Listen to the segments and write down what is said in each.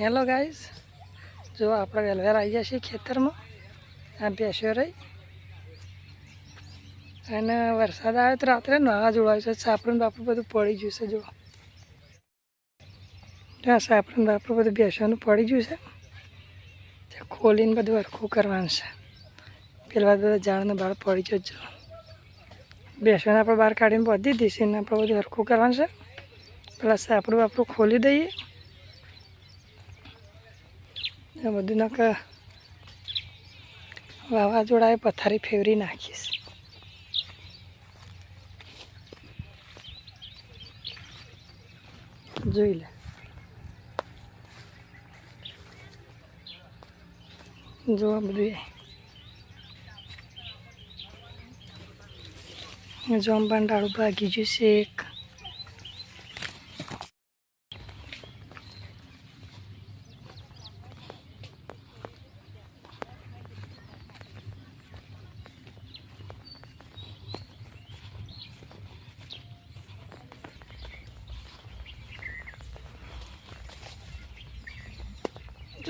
Hello guys જો આપણે વેલવેર આવી ગયા છીએ ખેતરમાં. આ બેસ્યો રહી. અને વરસાદ આવ્યો તો રાત્રે નાવા જોડાયું છે. સાપરણ બાપરું બધું પડી ગયું છે જો આ સાપડું બાપરું બધું બેસવાનું પડી ગયું છે. ત્યાં ખોલીને બધું હરખું કરવાનું છે. પેલા બધા ઝાડને બહાર પડી જજો બેસવાને આપણે બહાર કાઢીને બધી દીશીને આપણે બધું હરખું કરવાનું છે. પેલા સાપરું બાપરું ખોલી દઈએ. એ બધું નાક વાવાઝોડાએ પથારી ફેવરી નાખીશ. જોઈ લે. જોવા બધું એ. જોમબાન ડાળું ભાગી ગયું એક.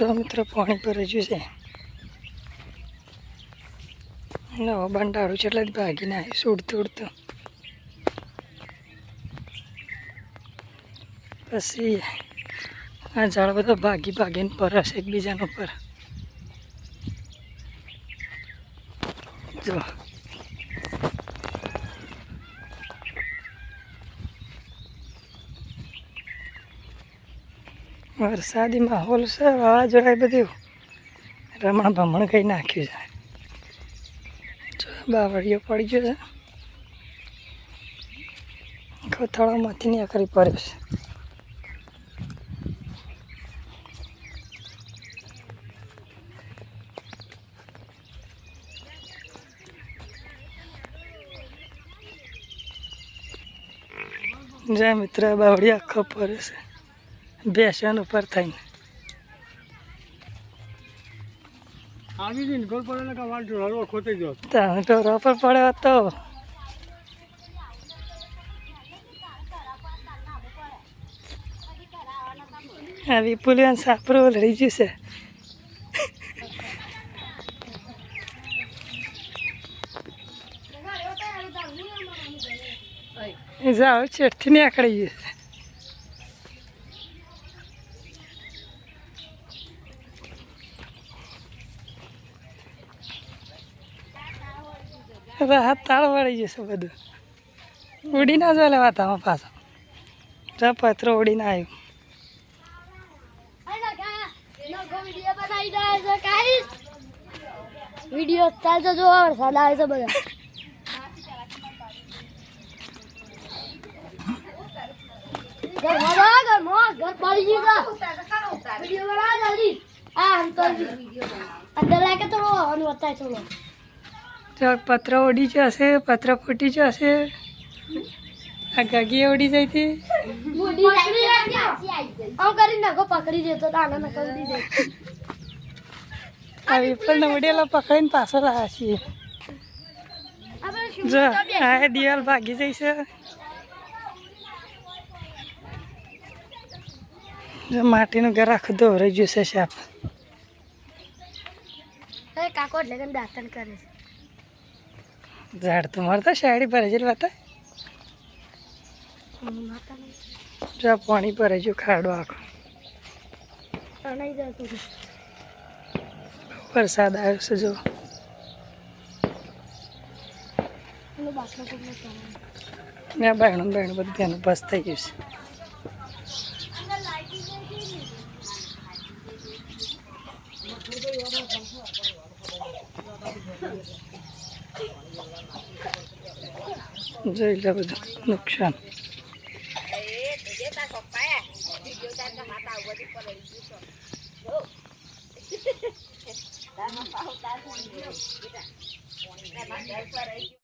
જો મિત્રો પાણી પર હજુ છે. નવો બંડાળું છે એટલે જ ભાગીને આવી ઉડતું ઉડતું. પછી આ ઝાડ બધા ભાગી ભાગીને પરશે એકબીજાનું પર જો. વરસાદી માહોલ છે, વાવાઝોડા બધું રમણ ભમણ કહી નાખ્યું છે. જો બાવળીઓ પડી ગયો છે. કોથળામાંથી ને કરી પડ્યો છે. જ્યાં મિત્ર બાવળી આખો પડે છે. બેસવાનું ઉપર થઈને. આવી જઈને ઘર પડે ને કે વાંચો હળવો ખોટી ગયો. ત્યાં તો રોપર પડ્યો હતો આ વિપુલિયન સાપરું લડી ગયું છે. એ જાઓ ચેઠથી નીકળી ગયું છે રાહત તાળ વળી જશે બધું. ઉડી ના જો લેવા તામાં પાછો. જા પત્રો ઉડીને આવ્યું. વીડિયો ચાલતો જો વરસાદ છે બધા. ઘર તો. થોડો. જો પત્ર ઉડી જશે પત્ર ફૂટી જશે. આ ગગી ઓડી જાય હતી વિપલને ઉડેલો પકડીને પાછો લાવ્યા છીએ. જો આ દિવાલ ભાગી જઈશે જો માટીનું ઘર આખું દોરાઈ ગયું છે સાપ કાકો એટલે દાંતણ કરે છે? ઝાડ તો મળતા શાડી ભરે છે બતા હમ, જો પાણી ભરે ગયું ખાડો આખો. વરસાદ આવ્યો છે જો એનો. મેં બહેણું બહેણું બધું તેનું બસ થઈ ગયું છે જોઈ લે બધું નુકસાન.